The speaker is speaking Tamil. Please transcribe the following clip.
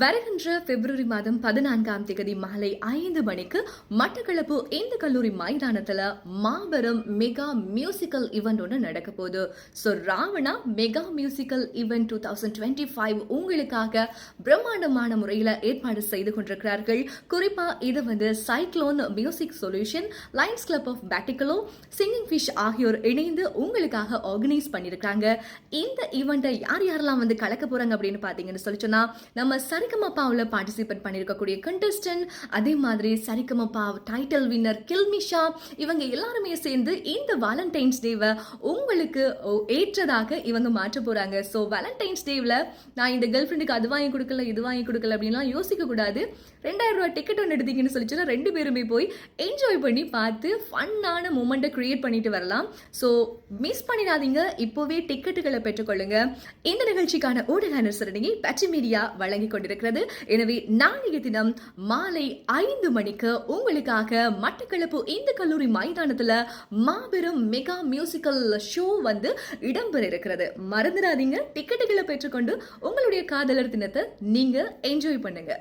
வருகின்ற பிப்ரவரி மாதம் பதினான்காம் தேதி மாலை ஐந்து மணிக்கு மட்டக்களப்பு இந்த கல்லூரி மைதானத்துல மாபெரும் மெகா மியூசிக்கல் ஈவெண்ட் ஒன்று நடக்க போகுது. So Ravana mega musical event two thousand twenty five உங்களுக்காக பிரம்மாண்டமான முறையில் ஏற்பாடு செய்து கொண்டிருக்கிறார்கள். குறிப்பாக இது வந்து cyclone music solution lions club of Batticaloa singing fish ஆகியோர் இணைந்து உங்களுக்காக ஆர்கனைஸ் பண்ணியிருக்காங்க இந்த ஈவெண்ட்டை யார் யாரெல்லாம் வந்து கலக்க போகிறாங்க அப்படின்னு பார்த்தீங்கன்னு சொல்லி சொன்னா நம்ம சரி சரிகமப்பாவில் பார்ட்டிசிபேட் பண்ணியிருக்கக்கூடிய கண்டஸ்டன்ட் அதே மாதிரி சரிகமப்பா டைட்டில் வின்னர் கில்மிஷா இவங்க எல்லாருமே சேர்ந்து இந்த வேலண்டைன்ஸ் டேவை உங்களுக்கு ஏற்றதாக இவங்க மாற்ற போகிறாங்க ஸோ வேலண்டைன்ஸ் டேவில் நான் இந்த கேர்ள் ஃப்ரெண்டுக்கு அது வாங்கி கொடுக்கல இது வாங்கி கொடுக்கல அப்படின்லாம் யோசிக்க கூடாது. ரெண்டாயிரம் ரூபாய் டிக்கெட் ஒன்று எடுத்தீங்கன்னு சொல்லிச்சுன்னா ரெண்டு பேருமே போய் என்ஜாய் பண்ணி பார்த்து ஃபன்னான மூமெண்ட்டை கிரியேட் பண்ணிட்டு வரலாம். ஸோ மிஸ் பண்ணிடாதீங்க. இப்போவே டிக்கெட்டுகளை பெற்றுக்கொள்ளுங்க. இந்த நிகழ்ச்சிக்கான ஊடக அனுசரணையை பச்சை மீடியா வழங்கி இருக்கிறது எனவே நாளைய தினம் மாலை ஐந்து மணிக்கு உங்களுக்காக மட்டக்களப்பு இந்த கல்லூரி மைதானத்துல மாபெரும் மெகா மியூசிக்கல் ஷோ வந்து இடம்பெற இருக்கிறது. மறந்துடாதீங்க. டிக்கெட்டுகளை பெற்றுக்கொண்டு உங்களுடைய காதலர் தினத்தை நீங்க என்ஜாய் பண்ணுங்க.